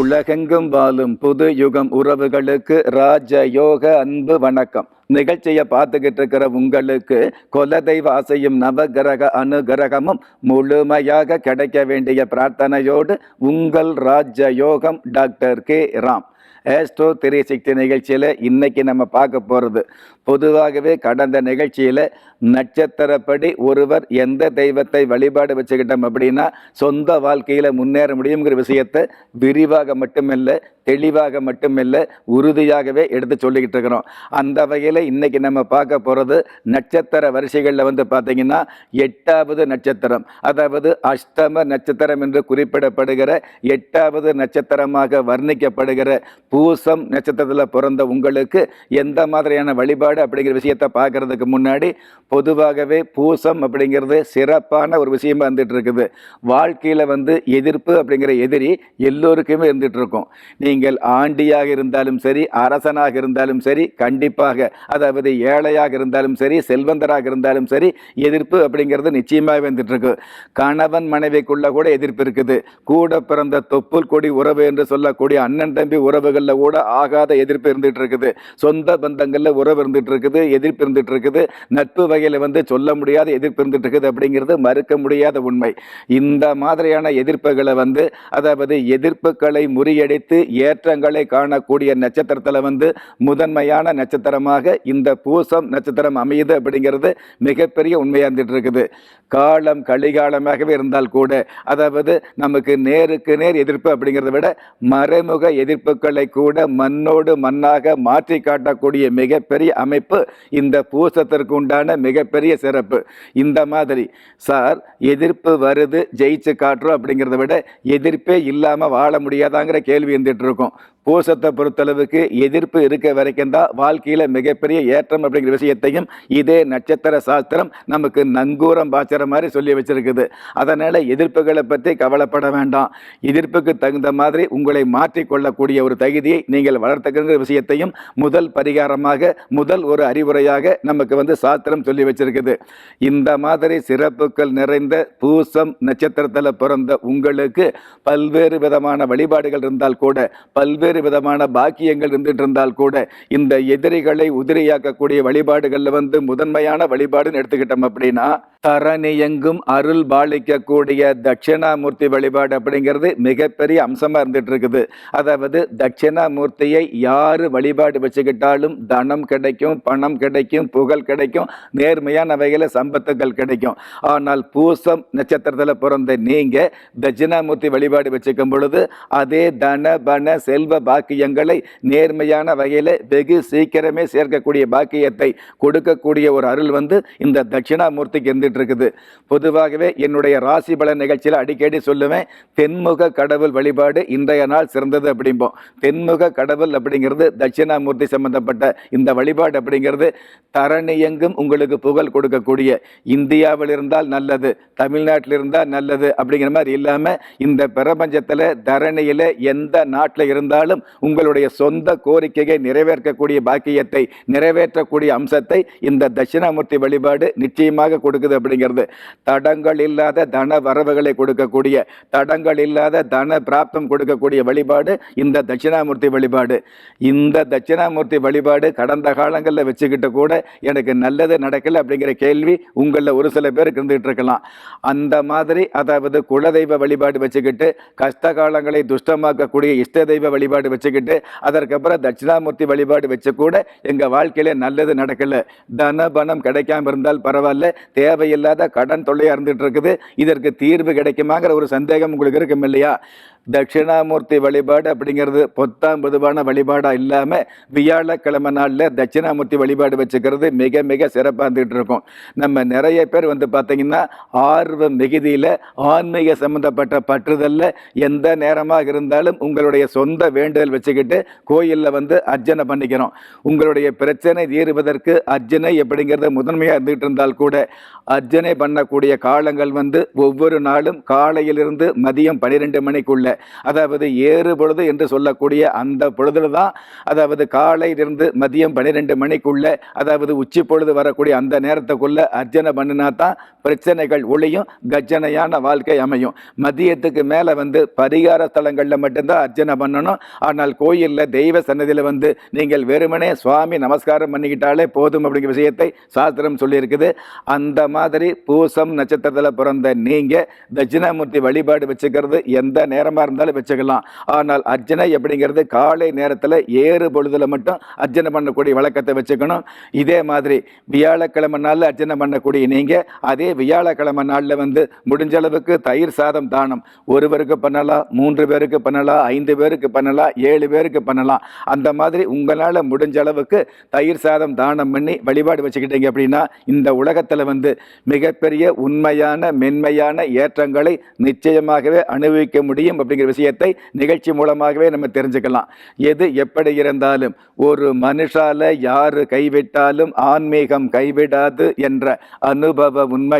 உலகெங்கும் வாழும் புது யுகம் உறவுகளுக்கு ராஜ யோக அன்பு வணக்கம். நிகழ்ச்சியை பார்த்துக்கிட்டு இருக்கிற உங்களுக்கு குலதெய்வ ஆசையும் நவகிரக அனுகிரகமும் முழுமையாக கிடைக்க வேண்டிய பிரார்த்தனையோடு உங்கள் ராஜ யோகம் doctor K. Ram. Astro three sixty நிகழ்ச்சியில் இன்னைக்கு நம்ம பார்க்க போகிறது பொதுவாகவே கடந்த நிகழ்ச்சியில் நட்சத்திரப்படி ஒருவர் எந்த தெய்வத்தை வழிபாடு வச்சுக்கிட்டோம் அப்படின்னா சொந்த வாழ்க்கையில் முன்னேற முடியுங்கிற விஷயத்தை விரிவாக மட்டுமில்லை தெளிவாக மட்டுமில்லை உறுதியாகவே எடுத்து சொல்லிக்கிட்டு இருக்கிறோம். அந்த வகையில் இன்றைக்கி நம்ம பார்க்க போகிறது நட்சத்திர வரிசைகளில் வந்து பார்த்திங்கன்னா எட்டாவது நட்சத்திரம். அதாவது அஷ்டம நட்சத்திரம் என்று குறிப்பிடப்படுகிற எட்டாவது நட்சத்திரமாக வர்ணிக்கப்படுகிற பூசம் நட்சத்திரத்தில் பிறந்த உங்களுக்கு எந்த மாதிரியான வழிபாடு அப்படிங்கிற விஷயத்தை பார்க்கறதுக்கு முன்னாடி பொதுவாகவே பூசம் அப்படிங்கிறது சிறப்பான ஒரு விஷயமா இருந்துட்டு இருக்குது வாழ்க்கையில் வந்து எதிர்ப்பு அப்படிங்கிற எதிரி எல்லோருக்குமே இருந்துட்டு இருக்கும் நீங்கள் ஆண்டியாக இருந்தாலும் சரி அரசனாக இருந்தாலும் சரி கண்டிப்பாக அதாவது ஏழையாக இருந்தாலும் சரி செல்வந்தராக இருந்தாலும் சரி எதிர்ப்பு அப்படிங்கிறது நிச்சயமாக வந்துட்டு இருக்கு கணவன் மனைவிக்குள்ள கூட எதிர்ப்பு இருக்குது. கூட பிறந்த தொப்புள் கொடி உறவு என்று சொல்லக்கூடிய அண்ணன் தம்பி உறவுகளில் கூட ஆகாத எதிர்ப்பு இருந்துட்டு இருக்குது சொந்த பந்தங்களில் உறவு இருந்துட்டு இருக்குது எதிர்ப்பு இருந்துட்டு இருக்குது நட்பு வகை வகையில் வந்து சொல்ல முடியாத எதிர்ப்பு இருந்துட்டு இருக்குது அப்படிங்கிறது மறுக்க முடியாத உண்மை. இந்த மாதிரியான எதிர்ப்புகளை வந்து அதாவது எதிர்ப்புகளை முறியடித்து ஏற்றங்களை காணக்கூடிய நட்சத்திரத்தில் வந்து முதன்மையான நட்சத்திரமாக இந்த பூசம் நட்சத்திரம் அமையுது அப்படிங்கிறது மிகப்பெரிய உண்மையாக இருந்துட்டு இருக்குது. காலம் கலிகாலமாகவே இருந்தால் கூட அதாவது நமக்கு நேருக்கு நேர் எதிர்ப்பு அப்படிங்கிறத விட மறைமுக எதிர்ப்புகளை கூட மண்ணோடு மண்ணாக மாற்றி காட்டக்கூடிய மிகப்பெரிய அமைப்பு இந்த பூசத்திற்கு உண்டான மிகப்பெரிய சிறப்பு. இந்த மாதிரி சார் எதிர்ப்பு வருது ஜெயிச்சு காட்டுறோம் அப்படிங்கிறத விட எதிர்ப்பே இல்லாமல் வாழ முடியாதாங்கிற கேள்வி இருந்துட்டு இருக்கும் பூசத்தை பொறுத்தளவுக்கு எதிர்ப்பு இருக்க வரைக்கும் தான் வாழ்க்கையில் மிகப்பெரிய ஏற்றம் அப்படிங்கிற விஷயத்தையும் இதே நட்சத்திர சாஸ்திரம் நமக்கு நங்கூரம் பாய்ச்சற மாதிரி சொல்லி வச்சிருக்குது. அதனால் எதிர்ப்புகளை பற்றி கவலைப்பட வேண்டாம். எதிர்ப்புக்கு தகுந்த மாதிரி உங்களை மாற்றிக்கொள்ளக்கூடிய ஒரு தகுதியை நீங்கள் வளர்த்துக்கிற விஷயத்தையும் முதல் பரிகாரமாக முதல் ஒரு அறிவுரையாக நமக்கு வந்து சாஸ்திரம் சொல்லி வச்சிருக்குது. இந்த மாதிரி சிறப்புகள் நிறைந்த பூசம் நட்சத்திரத்தில் பிறந்த உங்களுக்கு பல்வேறு விதமான வழிபாடுகள் இருந்தால் கூட பல்வேறு விதமான பாக்கியங்கள் இருந்துட்டு இருந்தால் கூட இந்த எதிரிகளை உதிரியாக்கக்கூடிய வழிபாடுகளில் வந்து முதன்மையான வழிபாடுன்னு எடுத்துக்கிட்டோம் அப்படின்னா தரணி எங்கும் அருள் பாலிக்கக்கூடிய தட்சிணாமூர்த்தி வழிபாடு அப்படிங்கிறது மிகப்பெரிய அம்சமாக இருந்துட்டு இருக்குது அதாவது தட்சிணாமூர்த்தியை யார் வழிபாடு வச்சுக்கிட்டாலும் தனம் கிடைக்கும் பணம் கிடைக்கும் புகழ் கிடைக்கும் நேர்மையான வகையில் சம்பத்துகள் கிடைக்கும். ஆனால் பூசம் நட்சத்திரத்தில் பிறந்த நீங்கள் தட்சிணாமூர்த்தி வழிபாடு வச்சுக்கும் பொழுது அதே தன பண செல்வ பாக்கியங்களை நேர்மையான வகையில் வெகு சீக்கிரமே சேர்க்கக்கூடிய பாக்கியத்தை கொடுக்கக்கூடிய ஒரு அருள் வந்து இந்த தட்சிணாமூர்த்திக்கு இருந்துட்டு இருக்குது பொதுவாகவே என்னுடைய ராசி பல நிகழ்ச்சியில் அடிக்கடி சொல்லுவேன் தென்முக கடவுள் வழிபாடு இன்றைய நாள் சிறந்தது அப்படிம்போம். தென்முக கடவுள் அப்படிங்கிறது தட்சிணாமூர்த்தி சம்பந்தப்பட்ட இந்த வழிபாடு அப்படிங்கிறது தரணி எங்கும் உங்களுக்கு புகழ் கொடுக்கக்கூடிய இந்தியாவில் இருந்தால் நல்லது தமிழ்நாட்டில் இருந்தால் நல்லது அப்படிங்கிற மாதிரி இல்லாமல் இந்த பிரபஞ்சத்தில் தரணியில் எந்த நாட்டில் இருந்தாலும் உங்களுடைய சொந்த கோரிக்கையை நிறைவேற்கக்கூடிய பாக்கியத்தை நிறைவேற்றக்கூடிய அம்சத்தை இந்த தட்சிணாமூர்த்தி வழிபாடு நிச்சயமாக கொடுக்குது அப்படிங்கிறது. தடங்கள் இல்லாத தன வரவுகளை கொடுக்கக்கூடிய தடங்கள் இல்லாத தன பிராப்தம் கொடுக்கக்கூடிய வழிபாடு இந்த தட்சிணாமூர்த்தி வழிபாடு. இந்த தட்சிணாமூர்த்தி வழிபாடு கடந்த காலங்களில் வச்சுக்கிட்டு கூட எனக்கு நல்லது நடக்கல அப்படிங்கிற கேள்வி உங்களில் ஒரு சில பேருக்கு இருந்துகிட்டு இருக்கலாம் அந்த மாதிரி அதாவது குலதெய்வ வழிபாடு வச்சுக்கிட்டு கஷ்ட காலங்களை துஷ்டமாக்கக்கூடிய இஷ்ட தெய்வ வழிபாடு வச்சுக்கிட்டு அதற்கப்புறம் தட்சிணாமூர்த்தி வழிபாடு வச்சு கூட எங்கள் வாழ்க்கையில் நல்லது நடக்கல. தன பணம் கிடைக்காம இருந்தால் பரவாயில்ல. தேவையில்லாத கடன் தொல்லையாக இருந்துகிட்டு இருக்குது. இதற்கு தீர்வு கிடைக்குமாங்கிற ஒரு சந்தேகம் உங்களுக்கு இருக்கும் இல்லையா? தட்சிணாமூர்த்தி வழிபாடு அப்படிங்கிறது பொத்தாம் பொதுவான வழிபாடாக இல்லாமல் வியாழக்கிழமை நாளில் தட்சிணாமூர்த்தி வழிபாடு வச்சுக்கிறது மிக மிக சிறப்பாக இருந்துகிட்டு இருக்கும். நம்ம நிறைய பேர் வந்து பார்த்திங்கன்னா ஆர்வ மிகுதியில் ஆன்மீக சம்மந்தப்பட்ட பற்றுதலில் எந்த நேரமாக இருந்தாலும் உங்களுடைய சொந்த வேண்டுதல் வச்சுக்கிட்டு கோயிலில் வந்து அர்ச்சனை பண்ணிக்கிறோம். உங்களுடைய பிரச்சனை தீர்வதற்கு அர்ச்சனை அப்படிங்கிறது முதன்மையாக இருந்துகிட்டு இருந்தால் கூட அர்ச்சனை பண்ணக்கூடிய காலங்கள் வந்து ஒவ்வொரு நாளும் காலையிலிருந்து மதியம் பன்னிரெண்டு மணிக்குள்ள அதாவது ஏறு பொழுது என்று சொல்லக்கூடிய அந்த பொழுதுல தான் அதாவது காலையிலிருந்து மதியம் பன்னிரெண்டு மணிக்குள்ள அதாவது உச்சி பொழுது வரக்கூடிய அந்த நேரத்துக்குள்ள அர்ச்சனை பண்ணினா தான் பிரச்சனைகள் ஒளியும் கஜனையான வாழ்க்கை அமையும். மதியத்துக்கு மேலே வந்து பரிகார ஸ்தலங்களில் மட்டும்தான் அர்ச்சனை பண்ணணும். ஆனால் கோயிலில் தெய்வ சன்னதியில் வந்து நீங்கள் வெறுமனே சுவாமி நமஸ்காரம் பண்ணிக்கிட்டாலே போதும் அப்படிங்கிற விஷயத்தை சாஸ்திரம் சொல்லியிருக்குது. அந்த மாதிரி பூசம் நட்சத்திரத்தில் பிறந்த நீங்கள் தட்சிணாமூர்த்தி வழிபாடு வச்சுக்கிறது எந்த நேரமாக இருந்தாலும் வச்சுக்கலாம். ஆனால் அர்ச்சனை அப்படிங்கிறது காலை நேரத்தில் ஏறு பொழுதில் மட்டும் அர்ச்சனை பண்ணக்கூடிய வழக்கத்தை வச்சுக்கணும். இதே மாதிரி வியாழக்கிழமை நாளில் அர்ச்சனை பண்ணக்கூடிய நீங்கள் அதே வியாழக்கிழமை நாளில் வந்து முடிஞ்ச அளவுக்கு தயிர் சாதம் தானம். ஒருவருக்கு பண்ணலாம் மூன்று பேருக்கு பண்ணலாம் ஐந்து பேருக்கு பண்ணலாம் ஏழு பேருக்கு பண்ணலாம். அந்த மாதிரி உங்களால் முடிஞ்ச அளவுக்கு தயிர் சாதம் தானம் பண்ணி வழிபாடு வச்சுக்கிட்டீங்க அப்படின்னா இந்த உலகத்தில் வந்து மிகப்பெரிய உண்மையான மென்மையான ஏற்றங்களை நிச்சயமாகவே அனுபவிக்க முடியும் அப்படிங்கிற விஷயத்தை நிகழ்ச்சி மூலமாகவே நம்ம தெரிஞ்சுக்கலாம். எது எப்படி இருந்தாலும் ஒரு மனுஷால யாரு கைவிட்டாலும் ஆன்மீகம் கைவிடாது என்ற அனுபவ உண்மை